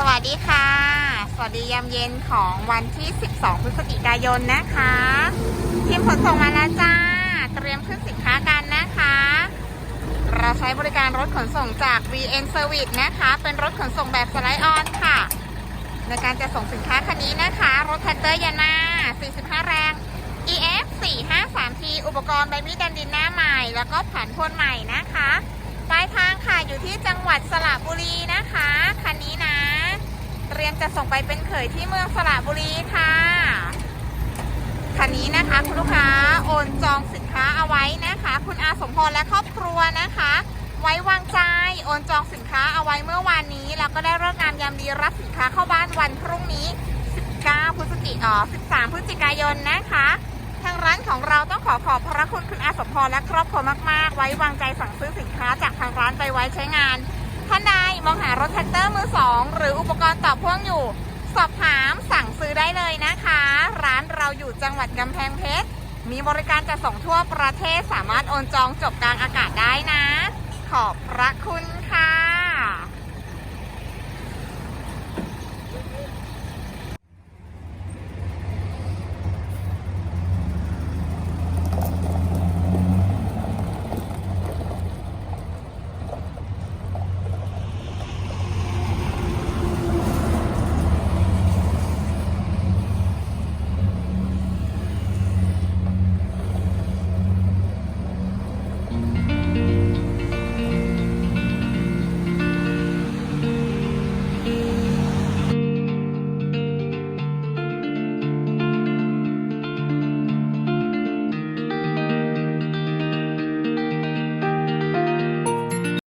สวัสดีค่ะ สวัสดียามเย็นของวันที่ 12 พฤศจิกายนนะคะ ทีมขนส่งมาแล้วจ้า เตรียมขึ้นสินค้ากันนะคะ เราใช้บริการรถขนส่งจาก VN Service นะคะ เป็นรถขนส่งแบบสไลด์ออนค่ะ ในการจะส่งสินค้าคันนี้นะคะ รถแท็กเตอร์ยาน่า45 แรง EF 453T อุปกรณ์ใบมีดดันดินหน้าใหม่ แล้วก็ผ่านพ่นใหม่นะคะ ปลายทางค่ะอยู่ที่จังหวัดสระบุรีนะคะ คันนี้นะ เตรียม จะส่งไปเป็นเขยที่เมืองสระบุรีค่ะคันนี้นะคะ คุณลูกค้าโอนจองสินค้าเอาไว้นะคะ คุณอาสมพรและครอบครัวนะคะ ไว้วางใจโอนจองสินค้าเอาไว้เมื่อวานนี้ แล้วก็ได้เลิกงามยามดีรับสินค้าเข้าบ้านวันพรุ่งนี้ 19 พฤศจิกายน13 พฤศจิกายนนะคะทางร้านของเราต้องขอขอบพระคุณคุณอาสมพรและครอบครัวมาก ๆ ไว้วางใจสั่งซื้อสินค้าจากทางร้านไปไว้ใช้งาน องหารถแท็กเตอร์มือสองหรืออุปกรณ์ต่อพ่วงอยู่ สอบถามสั่งซื้อได้เลยนะคะ ร้านเราอยู่จังหวัดกำแพงเพชร มีบริการจะส่งทั่วประเทศสามารถโอนจองจบกลางอากาศได้นะ ขอบพระคุณค่ะ